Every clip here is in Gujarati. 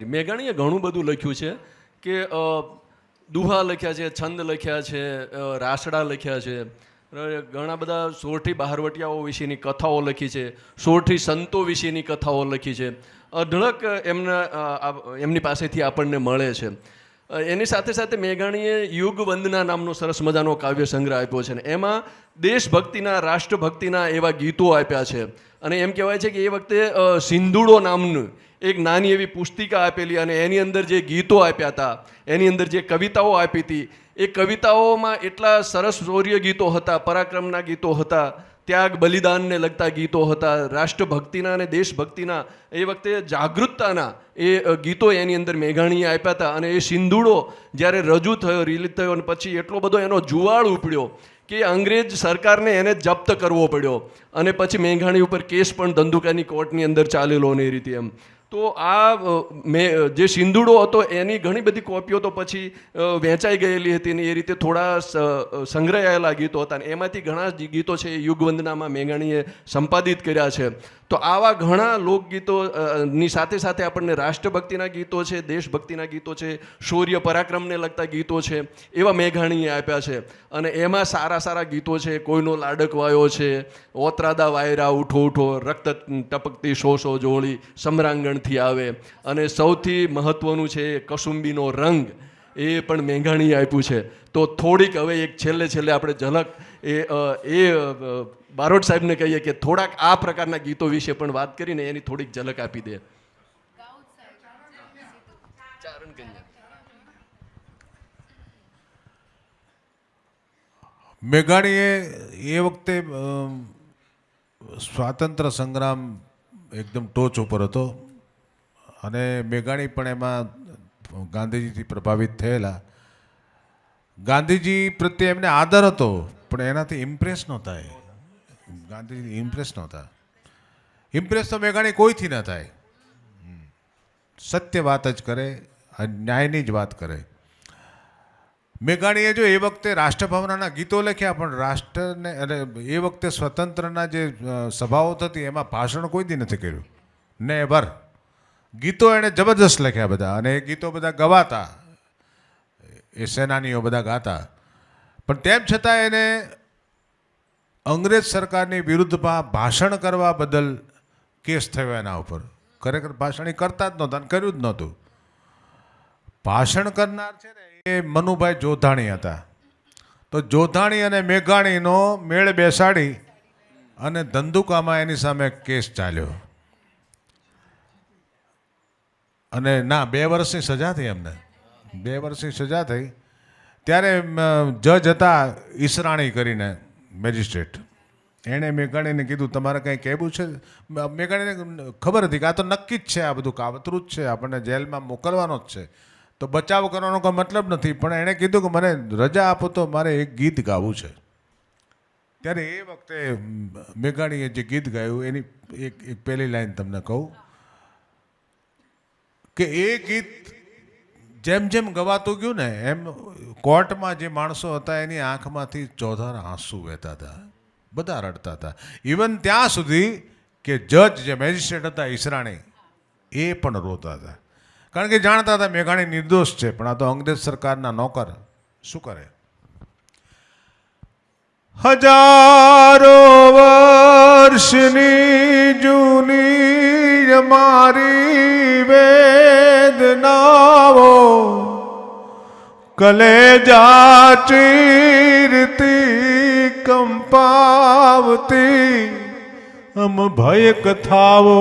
મેઘાણીએ ઘણું બધું લખ્યું છે કે દુહા લખ્યા છે, છંદ લખ્યા છે રાસડા લખ્યા છે ઘણા બધા સોરઠી બહારવટિયાઓ વિશેની કથાઓ લખી છે, સોરઠી સંતો વિશેની કથાઓ લખી છે, અઢળક એમના એમની પાસેથી આપણને મળે છે. એની સાથે સાથે મેઘાણીએ યુગ વંદના નામનો સરસ મજાનો કાવ્ય સંગ્રહ આપ્યો છે ને, એમાં દેશભક્તિના, રાષ્ટ્રભક્તિના એવા ગીતો આપ્યા છે. અને એમ કહેવાય છે કે એ વખતે સિંધુડો નામનું એક નાની એવી પુસ્તિકા આપેલી અને એની અંદર જે ગીતો આપ્યા હતા, એની અંદર જે કવિતાઓ આપી હતી, એ કવિતાઓમાં એટલા સરસ શૌર્ય ગીતો હતા, પરાક્રમના ગીતો હતા, ત્યાગ બલિદાનને લગતા ગીતો હતા, રાષ્ટ્રભક્તિના અને દેશભક્તિના, એ વખતે જાગૃતતાના એ ગીતો એની અંદર મેઘાણીએ આપ્યા હતા અને એ સિંધુડો જ્યારે રજૂ થયો, રિલીઝ થયો અને પછી એટલો બધો એનો જુવાળ ઉપડ્યો કે અંગ્રેજ સરકારને એને જપ્ત કરવો પડ્યો અને પછી મેઘાણી ઉપર કેસ પણ ધંધુકાની કોર્ટની અંદર ચાલેલો ને એ રીતે એમ. તો આ મે, જે સિંધુડો હતો એની ઘણી બધી કોપીઓ તો પછી વેચાઈ ગયેલી હતી ને એ રીતે થોડા સંગ્રહાયેલા ગીતો હતા એમાંથી ઘણા ગીતો છે યુગવંદનામાં મેઘાણીએ સંપાદિત કર્યા છે. તો આવા ઘણા લોકગીતો ની સાથે સાથે આપણને રાષ્ટ્રભક્તિના ગીતો છે, દેશભક્તિના ગીતો છે, શૌર્ય પરાક્રમને લગતા ગીતો છે, એવા મેઘાણીએ આપ્યા છે. અને એમાં સારા સારા ગીતો છે, કોઈનો લાડક વાયો છે, ઓતરાદા વાયરા ઉઠો ઉઠો, રક્ત ટપકતી શો શો જોડી સમરાંગણથી આવે. અને સૌથી મહત્વનું છે કસુંબીનો રંગ, એ પણ મેઘાણીએ આપ્યું છે. તો થોડીક હવે એક છેલ્લે છેલ્લે આપણે ઝલક, એ એ બારોટ સાહેબને કહીએ કે થોડાક આ પ્રકારના ગીતો વિશે પણ વાત કરીને એની થોડીક ઝલક આપી દે. મેઘાણીએ એ વખતે સ્વાતંત્ર્ય સંગ્રામ એકદમ ટોચ ઉપર હતો અને મેઘાણી પણ એમાં ગાંધીજીથી પ્રભાવિત થયેલા. ગાંધીજી પ્રત્યે એમને આદર હતો, પણ એનાથી ઇમ્પ્રેસ નહોતા એ. ગાંધીજી ઇમ્પ્રેસ નહોતા. ઇમ્પ્રેસ તો મેઘાણી કોઈથી ન થાય. સત્ય વાત જ કરે ન્યાયની જ વાત કરે. મેઘાણીએ જો એ વખતે રાષ્ટ્રભાવનાના ગીતો લખ્યા, પણ રાષ્ટ્રને અને એ વખતે સ્વતંત્રના જે સભાઓ થતી, એમાં ભાષણ કોઈ દી નથી કર્યું. નેવર ગીતો એણે જબરદસ્ત લખ્યા બધા, અને એ ગીતો બધા ગવાતા. એ સેનાનીઓ બધા ગાતા. પણ તેમ છતાં એને અંગ્રેજ સરકારની વિરુદ્ધમાં ભાષણ કરવા બદલ કેસ થયો એના ઉપર. ખરેખર ભાષણ એ કરતા જ નહોતા કર્યું જ નહોતું. ભાષણ કરનાર છે ને એ મનુભાઈ જોધાણી હતા. તો જોધાણી અને મેઘાણીનો મેળ બેસાડી અને ધંધુકામાં એની સામે કેસ ચાલ્યો. અને ના, બે વર્ષની સજા થઈ એમને. બે વર્ષની સજા થઈ. ત્યારે જજ હતા ઈસરાણી કરીને. મેજિસ્ટ્રેટ. એણે મેઘાણીને કીધું, તમારે કંઈ કહેવું છે? મેઘાણીને ખબર હતી કે આ તો નક્કી જ છે, આ બધું કાવતરું જ છે, આપણને જેલમાં મોકલવાનો જ છે. તો બચાવ કરવાનો કોઈ મતલબ નથી, પણ એણે કીધું કે મને રજા આપો તો મારે એક ગીત ગાવું છે. ત્યારે એ વખતે મેઘાણીએ જે ગીત ગાયું, એની એક એક પહેલી લાઈન તમને કહું. કે એ ગીત જેમ જેમ ગવાતું ગયું ને, એમ કોર્ટમાં જે માણસો હતા, એની આંખમાંથી ચોધાર આંસુ વહેતા હતા, બધા રડતા હતા. ઇવન ત્યાં સુધી કે જજ જે મેજિસ્ટ્રેટ હતા, ઈસરાણી, એ પણ રોતા હતા. કારણ કે જાણતા હતા, મેઘાણી નિર્દોષ છે, પણ આ તો અંગ્રેજ સરકારના નોકર. શું કરે? હજારો વર્ષની જૂની મારી વેદનાઓ કલેજા ચીરતી કંપાવતી અમ ભય કથાઓ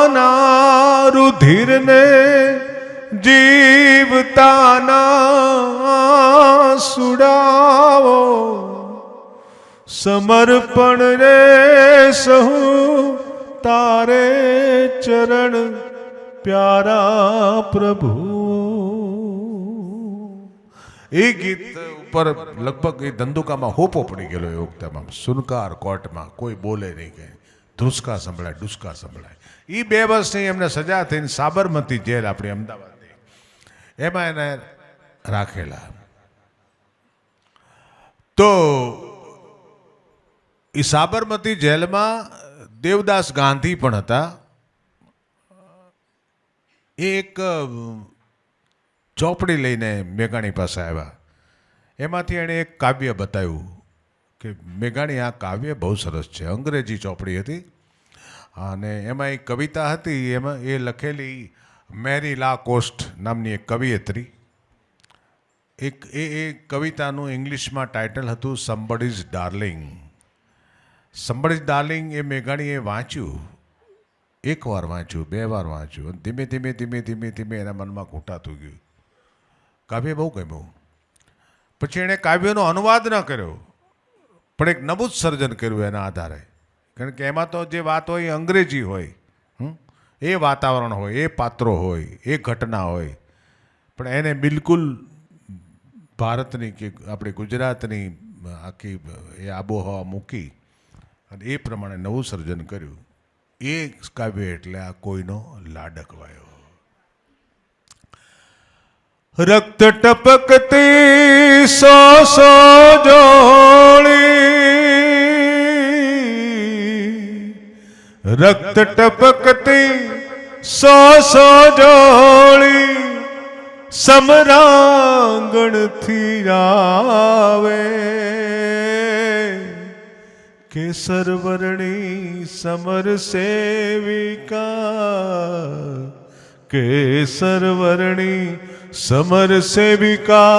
મરેલાના રુધિરને જીવતાના સુડાવો સમર્પણ રે સહુ તારે ચરણ પ્યારા પ્રભુ. એ ગીત ઉપર લગભગ એ ધંધુકામાં હોપો પડી ગયેલો એ વખતેમાં. સુનકાર કોર્ટમાં કોઈ બોલે નહીં કે ધ્રુસકા સંભળાય, ડુસકા સંભળાય. એ બે વર્ષની એમને સજા થઈને સાબરમતી જેલ આપણી અમદાવાદની. એમાં એને રાખેલા. તો એ સાબરમતી જેલમાં દેવદાસ ગાંધી પણ હતા. એ એક ચોપડી લઈને મેઘાણી પાસે આવ્યા. એમાંથી એણે એક કાવ્ય બતાવ્યું કે, મેઘાણી, આ કાવ્ય બહુ સરસ છે. અંગ્રેજી ચોપડી હતી. અને એમાં એક કવિતા હતી. એમાં એ લખેલી, મેરી લા કોસ્ટ નામની એક કવિયત્રી. એક, એ એ કવિતાનું ઇંગ્લિશમાં ટાઇટલ હતું સમબડીઝ ડાર્લિંગ સમબડીઝ ડાર્લિંગ એ મેઘાણીએ વાંચ્યું એક વાર વાંચ્યું, બે વાર વાંચ્યું, અને ધીમે ધીમે ધીમે ધીમે ધીમે એના મનમાં ઘૂંટાતું ગયું કાવ્ય બહુ ગમ્યું પછી એણે કાવ્યનો અનુવાદ ન કર્યો, પણ એક નવું સર્જન કર્યું એના આધારે કારણ કે એમાં તો જે વાત હોય એ અંગ્રેજી હોય? એ વાતાવરણ હોય, એ પાત્રો હોય, એ ઘટના હોય, પણ એને બિલકુલ ભારતની કે આપણી ગુજરાતની આખી એ આબોહવા મૂકી અને એ પ્રમાણે નવું સર્જન કર્યું. એ કાવ્ય એટલે આ કોઈનો લાડકવાયો રક્ત ટપકતી સો સો જોડી. રક્ત ટપકતી સો સો જોડી સમરાંગણથી આવે કેસર વર્ણી સમર સેવિકા, કેસર વર્ણી સમર સેવિકા,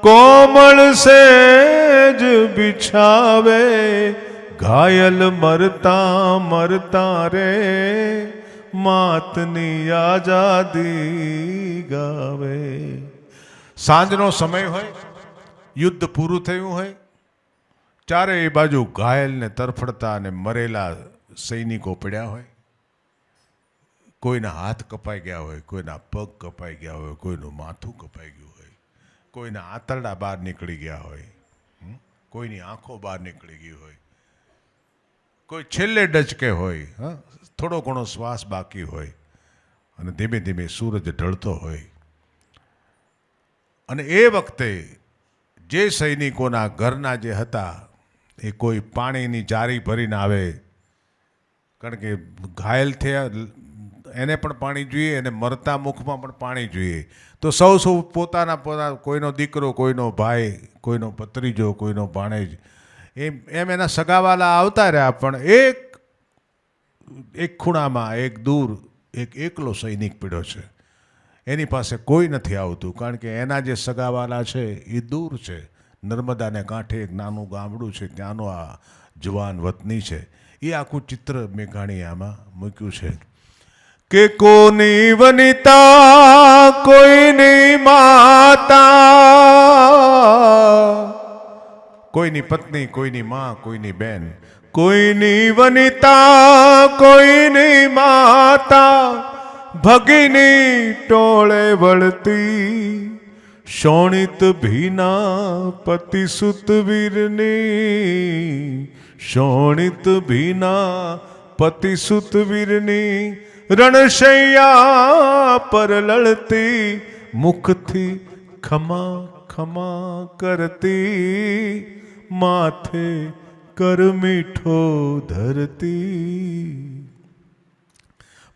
કોમળ સેજ બિછાવે, ઘાયલ મરતા મરતા રે, માતની આઝાદી ગાવે. સાંજનો સમય હોય, યુદ્ધ પૂરું થયું હોય ચારેય બાજુ ઘાયલને તરફડતા અને મરેલા સૈનિકો પડ્યા હોય. કોઈના હાથ કપાઈ ગયા હોય, કોઈના પગ કપાઈ ગયા હોય, કોઈનું માથું કપાઈ ગયું હોય, કોઈના આંતરડા બહાર નીકળી ગયા હોય? કોઈની આંખો બહાર નીકળી ગઈ હોય. કોઈ છેલ્લે ડચકે હોય, હા? થોડો ઘણો શ્વાસ બાકી હોય અને ધીમે ધીમે સૂરજ ઢળતો હોય. અને એ વખતે જે સૈનિકોના ઘરના જે હતા એ કોઈ પાણીની જારી ભરીને આવે. કારણ કે ઘાયલ થયા, એને પણ પાણી જોઈએ અને મરતા મુખમાં પણ પાણી જોઈએ. તો સૌ સૌ પોતાના પોતા, કોઈનો દીકરો, કોઈનો ભાઈ, કોઈનો ભત્રીજો, કોઈનો ભાણેજ, એમ એમ એના સગાવાલા આવતા રહ્યા, પણ એક એક ખૂણામાં, એક દૂર, એક એકલો સૈનિક પીડ્યો છે. એની પાસે કોઈ નથી આવતું, કારણ કે એના જે સગાવાલા છે એ દૂર છે. નર્મદાને કાંઠે એક નાનું ગામડું છે, ત્યાંનો આ જવાન વતની છે. એ આખું ચિત્ર મેઘાણી આમાં મૂક્યું છે. કે કોની વનિતા, કોઈની માતા? કોઈની પત્ની, કોઈની માં, કોઈની બેન? કોઈની વનિતા, કોઈની માતા? ભગીની ટોળે વળતી શોણિત ભીના પતિ સુત વીરની, શોણિત ભીના પતિ સુત વીરની, રણશૈયા પર લડતી, મુખથી ખમા ખમા કરતી, માથે કર મીઠો ધરતી.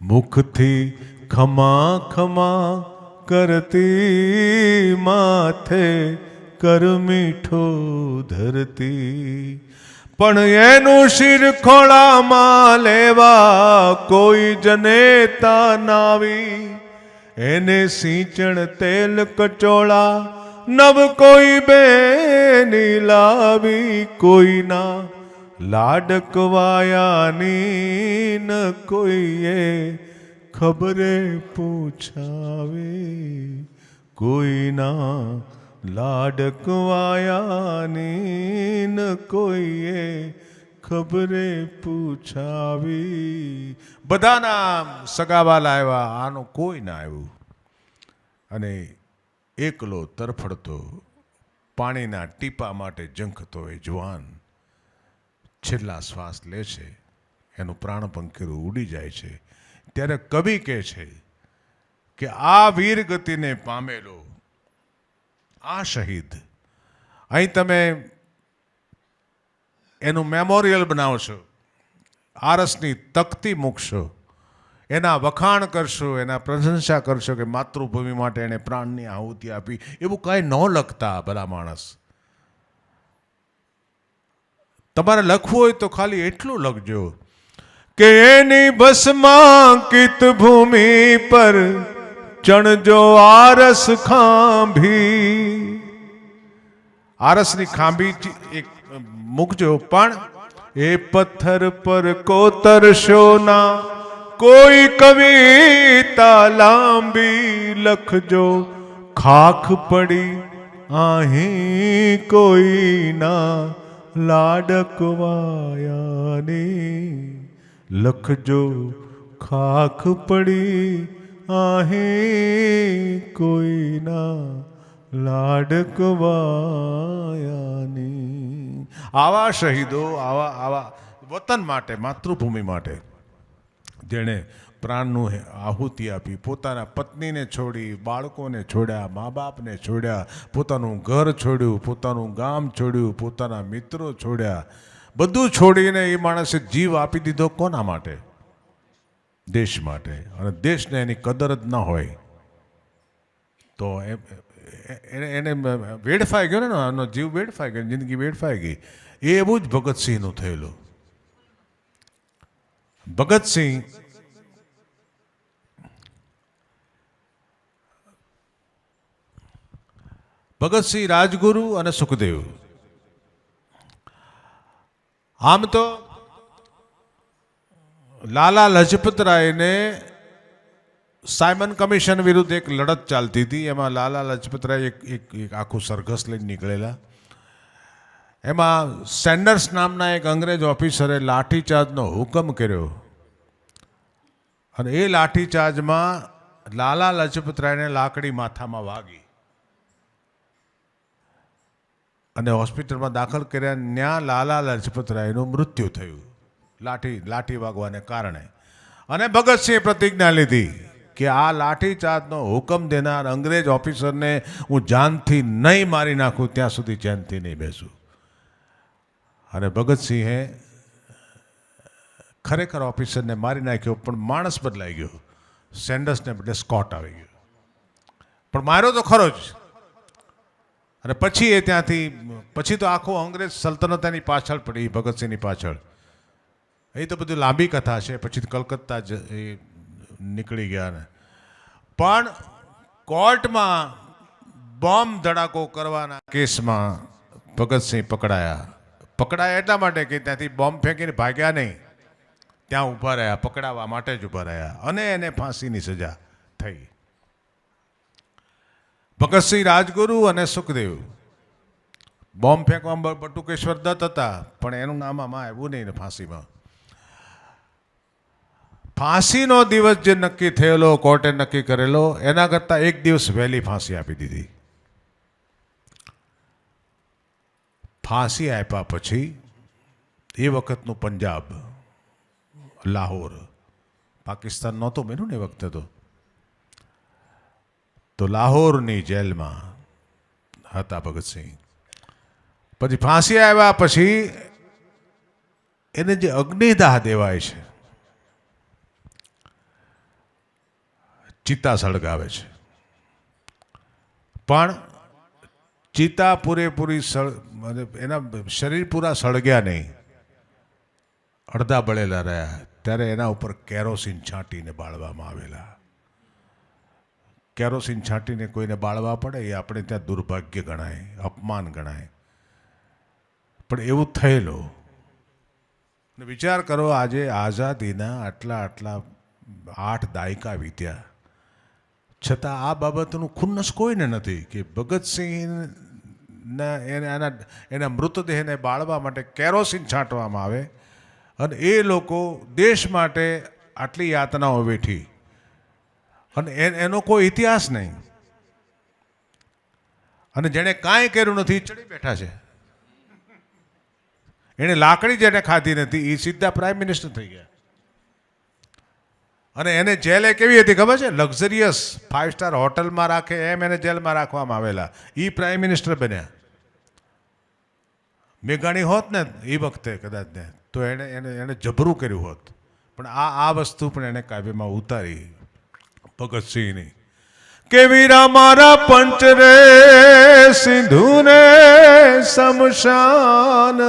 મુખથી ખમા ખમા કરતી માથે કર મીઠો ધરતી પણ એનું શિર ખોળામાં લેવા કોઈ જનેતા નાવી એને સિંચણ તેલ કચોળા નવ કોઈ બેની લાવી કોઈના લાડકવાયાની ન કોઈએ ખબરે પૂછાવે, કોઈના લાડકવાયાની ન કોઈએ ખબરે પૂછાવી. બધાના સગાવાલા આવ્યા આનો કોઈ ના આવ્યું. અને એકલો તરફડતો પાણીના ટીપા માટે ઝંખતો એ જવાન છેલ્લા શ્વાસ લે છે. એનું પ્રાણ પંખીરું ઉડી જાય છે. ત્યારે કવિ કહે છે કે આ વીર ગતિને પામેલો, આ શહીદ. અહીં તમે એનું મેમોરિયલ બનાવશો, આરસની તકતી મૂકશો, એના વખાણ કરશો, એના પ્રશંસા કરશો કે માતૃભૂમિ માટે એણે પ્રાણની આહુતિ આપી. એવું કાંઈ ન લખતા ભલા માણસ. તમારે લખવું હોય તો ખાલી એટલું લખજો. કે એની ભસ્માંકિત ભૂમિ પર ચણજો આરસ ખાંભી. આરસની ખાંભી એક મૂકજો પણ એ પથ્થર પર કોતરશો ના કોઈ કવિતા લાંબી લખજો, ખાખ પડી આહી કોઈ ના લાડકવાયાની. લખજો ખાખ પડી આહે કોઈના લાડકવાયાની આવા શહીદો, આવા આવા વતન માટે, માતૃભૂમિ માટે જેણે પ્રાણનું આહુતિ આપી, પોતાના પત્નીને છોડી, બાળકોને છોડ્યા મા બાપને છોડ્યા, પોતાનું ઘર છોડ્યું, પોતાનું ગામ છોડ્યું, પોતાના મિત્રો છોડ્યા બધું છોડીને એ માણસે જીવ આપી દીધો કોના માટે? દેશ માટે. અને દેશને એની કદર જ ન હોય. તો એને એને વેડફાઈ ગયો ને એનો જીવ વેડફાઈ ગયો, જિંદગી વેડફાઈ ગઈ. એ એવું જ ભગતસિંહનું થયેલું. ભગતસિંહ ભગતસિંહ રાજગુરુ અને સુખદેવ. આમ તો લાલા લજપત રાયને સાયમન કમિશન વિરુદ્ધ એક લડત ચાલતી હતી. એમાં લાલા લજપત રાય એક એક આખું સરઘસ લઈને નીકળેલા. એમાં સેન્ડર્સ નામના એક અંગ્રેજ ઓફિસરે લાઠીચાર્જનો હુકમ કર્યો. અને એ લાઠીચાર્જમાં લાલા લજપત રાયને લાકડી માથામાં વાગી. અને હોસ્પિટલમાં દાખલ કર્યા ત્યાં લાલા લજપત રાયનું મૃત્યુ થયું. લાઠી લાઠી વાગવાને કારણે. અને ભગતસિંહે પ્રતિજ્ઞા લીધી કે આ લાઠીચાર્જનો હુકમ દેનાર અંગ્રેજ ઓફિસરને હું જાનથી નહીં મારી નાખું, ત્યાં સુધી ચેનથી નહીં બેસું. અને ભગતસિંહે ખરેખર ઓફિસરને મારી નાખ્યો, પણ માણસ બદલાઈ ગયો. સેન્ડર્સને બદલે સ્કોટ આવી ગયો. પણ માર્યો તો ખરો જ. અને પછી એ ત્યાંથી, પછી તો આખો અંગ્રેજ સલ્તનત એની પાછળ પડી ભગતસિંહની પાછળ. એ તો બધું લાંબી કથા છે, પછી કલકત્તા જ એ નીકળી ગયા ને. પણ કોર્ટમાં બોમ્બ ધડાકો કરવાના કેસમાં ભગતસિંહ પકડાયા. પકડાયા એટલા માટે કે ત્યાંથી બોમ્બ ફેંકીને ભાગ્યા નહીં. ત્યાં ઊભા રહ્યા, પકડાવા માટે જ ઊભા રહ્યા. અને એને ફાંસીની સજા થઈ. ભગતસિંહ રાજગુરુ અને સુખદેવ. બોમ્બ ફેંકવામાં બટુકેશ્વર દત્ત હતા, પણ એનું નામ આમાં આવ્યું નહીં ફાંસીમાં. ફાંસીનો દિવસ જે નક્કી થયેલો, કોર્ટે નક્કી કરેલો, એના કરતાં એક દિવસ વહેલી ફાંસી આપી દીધી. ફાંસી આપ્યા પછી એ વખતનું પંજાબ, લાહોર. પાકિસ્તાન નહોતું બન્યું ને એ વખતે તો? તો લાહોરની જેલમાં હતા ભગતસિંહ પછી ફાંસી આવ્યા પછી એને જે અગ્નિદાહ દેવાય છે ચિતા સળગાવે છે. પણ ચિતા પૂરેપૂરી સળ એના શરીર પૂરા સળગ્યા નહીં. અડધા બળેલા રહ્યા. ત્યારે એના ઉપર કેરોસીન છાંટીને બાળવામાં આવેલા. કેરોસીન છાંટીને કોઈને બાળવા પડે, એ આપણે ત્યાં દુર્ભાગ્ય ગણાય, અપમાન ગણાય. પણ એવું થયેલું. વિચાર કરો, આજે આઝાદીના આટલા આટલા આઠ દાયકા વીત્યા. છતાં આ બાબતનું ખુન્નસ કોઈને નથી કે ભગતસિંહના એને એના એના મૃતદેહને બાળવા માટે કેરોસીન છાંટવામાં આવે. અને એ લોકો દેશ માટે આટલી યાતનાઓ વેઠી. અને એનો કોઈ ઇતિહાસ નહીં. અને જેણે કાંઈ કર્યું નથી, ચડી બેઠા છે. એણે લાકડી જેને ખાધી નથી એ સીધા પ્રાઇમ મિનિસ્ટર થઈ ગયા. અને એને જેલ એ કેવી હતી ખબર છે? લક્ઝરિયસ ફાઇવ સ્ટાર હોટલમાં રાખે, એમ એને જેલમાં રાખવામાં આવેલા. એ પ્રાઇમ મિનિસ્ટર બન્યા. મેઘાણી હોત ને એ વખતે કદાચ ને, તો એણે એને એણે જબરું કર્યું હોત. પણ આ આ વસ્તુ પણ એણે કાવ્યમાં ઉતારી. ભગતસિંહની કે વીરા મારા પંચ રે સિંધુ ને શમશાન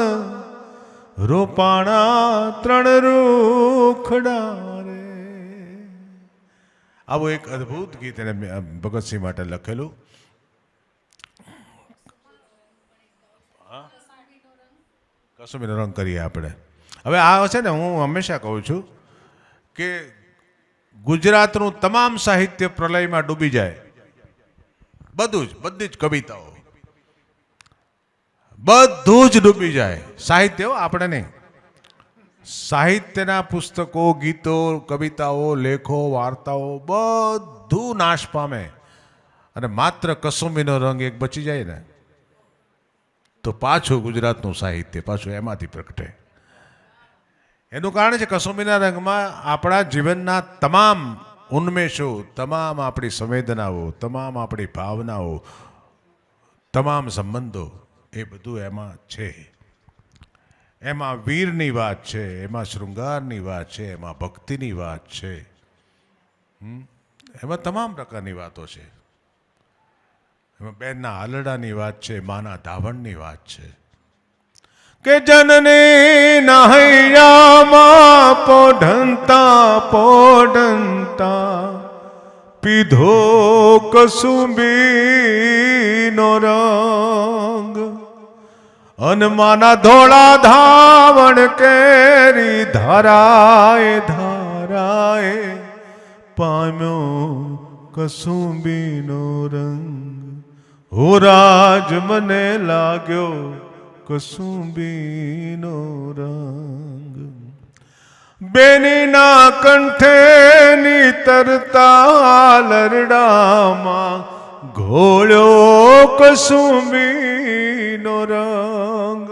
રોપાણા ત્રણ રૂખડા રે. આવું એક અદ્ભુત ગીત એને ભગતસિંહ માટે લખેલું. કસુમીનો રંગ કરીએ આપણે. હવે આ છે ને, હું હંમેશા કહું છું કે ગુજરાતનું તમામ સાહિત્ય પ્રલયમાં ડૂબી જાય. બધું જ, બધી જ કવિતાઓ. બધું જ ડૂબી જાય. સાહિત્ય આપણે નહીં. સાહિત્યના પુસ્તકો, ગીતો, કવિતાઓ, લેખો, વાર્તાઓ, બધું નાશ પામે. અને માત્ર કસુંબીનો રંગ એક બચી જાય ને, તો પાછું ગુજરાતનું સાહિત્ય, પાછું એમાંથી પ્રગટે. એનું કારણ છે કસુંબીના રંગમાં આપણા જીવનના તમામ ઉન્મેષો, તમામ આપણી સંવેદનાઓ, તમામ આપણી ભાવનાઓ, તમામ સંબંધો એ બધું એમાં છે. એમાં વીરની વાત છે, એમાં શૃંગારની વાત છે, એમાં ભક્તિની વાત છે? એમાં તમામ પ્રકારની વાતો છે. એમાં બેનના આલડાની વાત છે, માના ધાવણની વાત છે. કે જનની નહૈયામાં પોઢંતા પોઢંતા. પીધો કસુંબીનો રંગ. હનુમાના ધોળા ધાવણ કેરી ધારાએ ધારાએ પામ્યો કસુંબીનો રંગ. હો રાજ મને લાગ્યો કસુંબીનો રંગ. બેનીના કંઠેની તરતા લરડામાં ઘોળ્યો કસુંબીનો રંગ.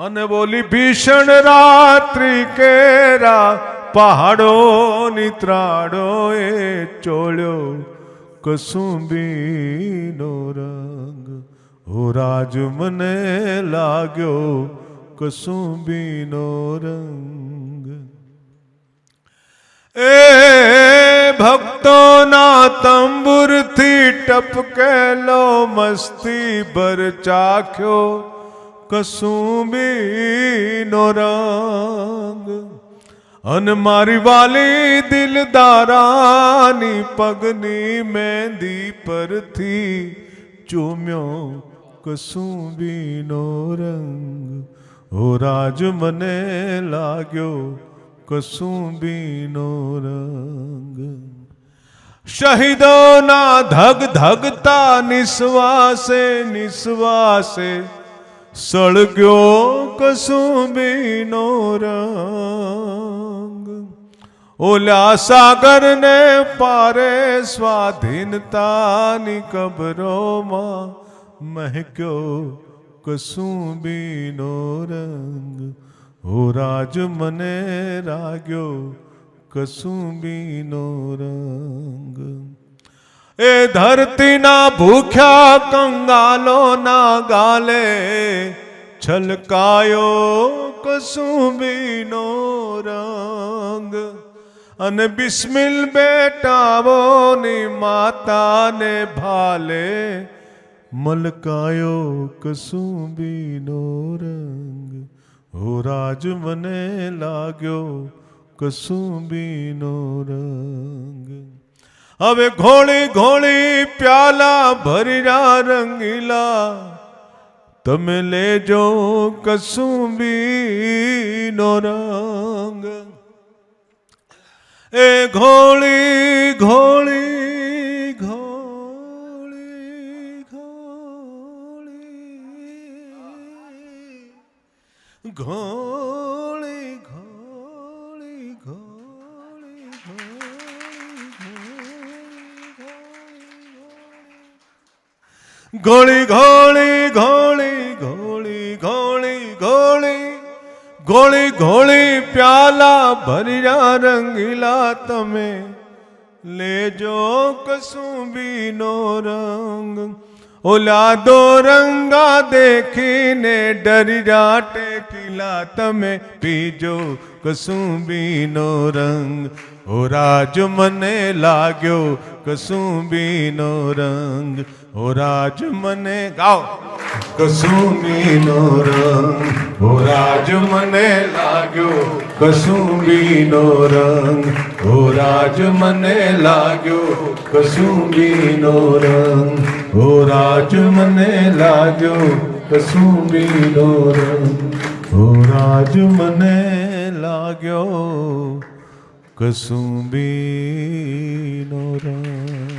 અને બોલી, ભીષણ રાત્રિ કેરા, પહાડો નિત્રાડો એ ચોળ્યો કસુંબીનો રંગ. હો રાજ, મને લાગ્યો કસુંબીનો રંગ. એ ભક્તોના તંબુરથી ટપકેલો મસ્તી ભર ચાખ્યો કસુંબીનો રંગ. અન મારી વાલી દિલદારાની પગની મહેંદી પરથી ચૂમ્યો કસુંબીનો રંગ. હો રાજ મને લાગ્યો કસુંબીનો રંગ. શહીદોના ધગ ધગતા નિશ્વાસે નિશ્વાસે સળગ્યો કસુંબીનો રંગ. ઓલા સાગરને પારે સ્વાધીનતાની કબરોમાં મહેક્યો કસુંબીનો રંગ હો રાજ મને રાગ્યો કસુંબીનો રંગ એ ધરતીના ભૂખ્યા કંગાલોના ગાલે છલકાયો કસુંબીનો રંગ અને બિસ્મિલ બેટાઓની માતાને ભાલે મલકાયો કસુંબીનો રંગ. હો રાજ મને લાગ્યો કસુંબીનો રંગ. હવે ઘોળી ઘોળી પ્યાલા ભર્યા રંગીલા. તમે લેજો કસુંબીનો રંગ. એ ઘોળી ઘોળી ઘોળી ઘોળી ઘોળી ઘોળી ઘોળી ઘોળી. ઘોળી ઘોળી ઘોળી ઘોળી ઘોળી પ્યાલા ભર્યા રંગીલા તમે. લેજો કસુંબીનો રંગ. ઓલા દો રંગા દેખીને ડરી જાટે કિલા તમે પીજો કસુંબીનો રંગ ઓ રાજ મને લાગ્યો કસુંબીનો રંગ ઓ રાજ મને ગાઓ કસુંબીનો રંગ ઓ રાજ મને લાગ્યો કસુંબીનો રંગ ઓ રાજ મને લાગ્યો કસુંબીનો રંગ ઓ રાજ મને લાગ્યો કસુંબીનો રંગ ઓ રાજ મને લાગ્યો કસુંબીનો રંગ.